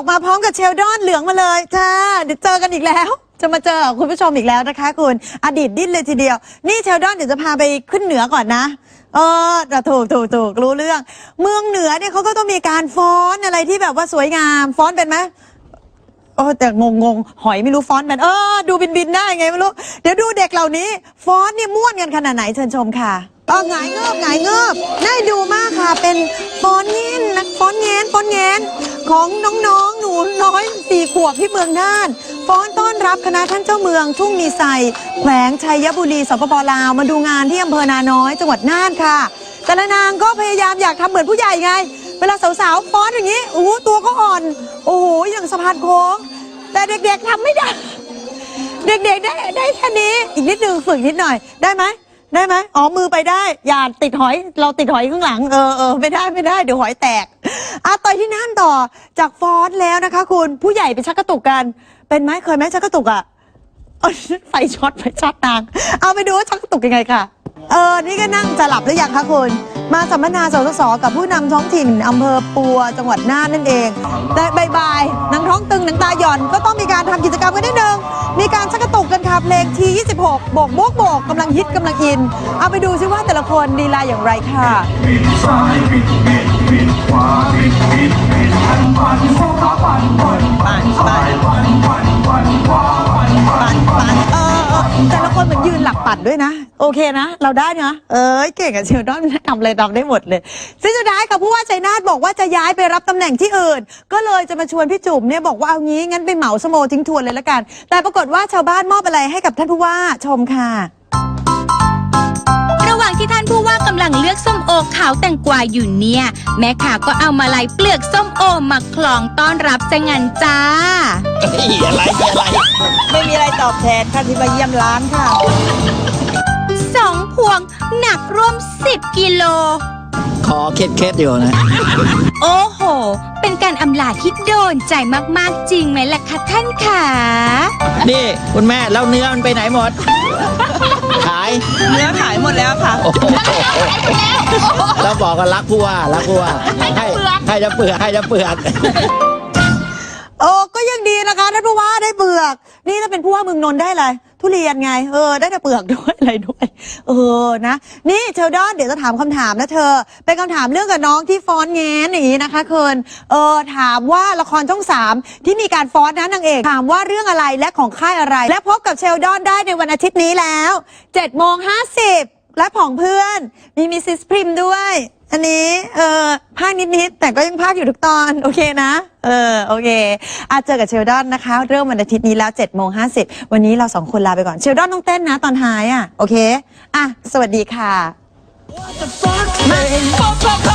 กมาพร้อมกับเชลดอนเหลืองมาเลยจ้าเดี๋ยวเจอกันอีกแล้ว จะมาเจอคุณผู้ชมอีกแล้วนะคะ คุณอดีตดิ้นเลยทีเดียว นี่เชลดอนเดี๋ยวจะพาไปขึ้นเหนือก่อนนะ เออแต่ถูกถูกถูกรู้เรื่อง เมืองเหนือเนี่ยเขาก็ต้องมีการฟ้อนอะไรที่แบบว่าสวยงามฟ้อนเป็นไหมโอ้แต่งงงหอยไม่รู้ฟอนต์มันเออดูบินบินได้ไงไม่รู้เดี๋ยวดูเด็กเหล่านี้ฟอนต์เนี่ยม่วนกันขนาดไหนเชิญชมค่ะ เออหงายเงือบหงายเงือบน่าดูมากค่ะ เป็นฟอนเงินนะฟอนเงนฟอนเงนของน้องๆ หนูน้อยสี่ขวบที่เมืองน่านฟ้อนต้อนรับคณะท่านเจ้าเมืองทุ่งมีไซแขวงชัยบุรีสปปลาวมาดูงานที่อำเภอนาน้อย จังหวัดน่านค่ะ แต่ละนางก็พยายามอยากทำเหมือนผู้ใหญ่ไง เวลาสาวๆฟ้อนอย่างนี้โอ้ตัวก็อ่อน โอ้โหอย่างสะพานโค้งแต่เด็กๆทำไม่ได้ เด็กๆได้ได้แค่นี้อีกนิดนึงฝึกนิดหน่อยได้ไหม ได้ไหมอ๋อมือไปได้ อย่าติดหอย เราติดหอยข้างหลัง เออเออไม่ได้ไม่ได้เดี๋ยวหอยแตกอะต่อยที่นั่นต่อจากฟอนแล้วนะคะ คุณผู้ใหญ่ไปชักกระตุกกัน เป็นไหมเคยไหมชักกระตุกอะไฟช็อตไฟช็อตนาง เอาไปดูว่าชักกระตุกยังไงค่ะ เออ นี่ก็นั่งจะหลับหรือยังคะคุณ มาสัมมนาสสสกับผู้นำท้องถิ่นอำเภอปัวจังหวัดน่านนั่นเองแต่บายๆหนังท้องตึงหนังตาหย่อนก็ต้องมีการทำกิจกรรมกันนิดนึง มีการชักกระตุกกันค่ะเพลงที 26 โบกโบกโบกกำลังฮิตกำลังอิน เอาไปดูซิว่าแต่ละคนดีลาอย่างไรค่ะ บิดซ้ายบิดบิดบิดขวาบิดบิดบิดปันปันขวาปั ปัดด้วยนะ โอเคนะ เราได้นะ เอ้ยเก่งอะเชลดอนทำอะไรทำได้หมดเลยซึ่งสุดท้ายค่ะผู้ว่าชัยนาทบอกว่าจะย้ายไปรับตำแหน่งที่อื่น ก็เลยจะมาชวนพี่จุ๋มเนี่ยบอกว่าเอางี้งั้นไปเหมาสโมทิ้งทวนเลยละกัน แต่ปรากฏว่าชาวบ้านมอบอะไรให้กับท่านผู้ว่าชมค่ะระหว่างที่ท่านผู้ว่ากำลังเลือกส้มโอขาวแตงกวาอยู่เนี่ย แม่ข่าก็เอามาลัยเปลือกส้มโอมาคลองต้อนรับจะงันจ้านี่อะไรอะไรไม่มีอะไรตอบแทนค่ะที่มาเยี่ยมร้านค่ะ สองพวงหนักร่วม 10 กิโลคอเคล็ดเคล็ดๆอยู่นะ โอ้โห เป็นการอำลาที่โดนใจมากๆจริงไหมล่ะคะท่านขานี่คุณแม่แล้วเนื้อมันไปไหนหมด ขาย เนื้อขายหมดแล้วค่ะ โอ้โหแล้วบอกกันรักผู้ว่ารักผู้ว่าให้ให้จะเปลือกให้จะเปลือก โอ้ก็ยังดีนะคะท่านผู้ว่าได้เปลือก นี่ถ้าเป็นผู้ว่าเมืองนนท์ได้อะไรทุเรียนไง เออ ได้แต่เปลือกด้วยอะไรด้วย เออ นะ นี่เชลดอนเดี๋ยวจะถามคำถามนะเธอ เป็นคำถามเรื่องกับน้องที่ฟ้อนแงนอย่างนี้นะคะเคินเออ ถามว่าละครช่องสามที่มีการฟ้อนนั้นนางเอก ถามว่าเรื่องอะไรและของค่ายอะไร และพบกับเชลดอนได้ในวันอาทิตย์นี้แล้ว7โมง50 และผองเพื่อน มีมิสซิสพริมด้วย อันนี้ เออภาคนิด ๆ แต่ก็ยังภาคอยู่ทุกตอน โอเคนะ เออ โอเคอาเจอกับเชลดอนนะคะ เริ่มวันอาทิตย์นี้แล้ว7โมงห้วันนี้เราสองคนลาไปก่อน เชลดอนต้องเต้นนะตอนท้ายอะ โอเค อะ สวัสดีค่ะ What the fuck?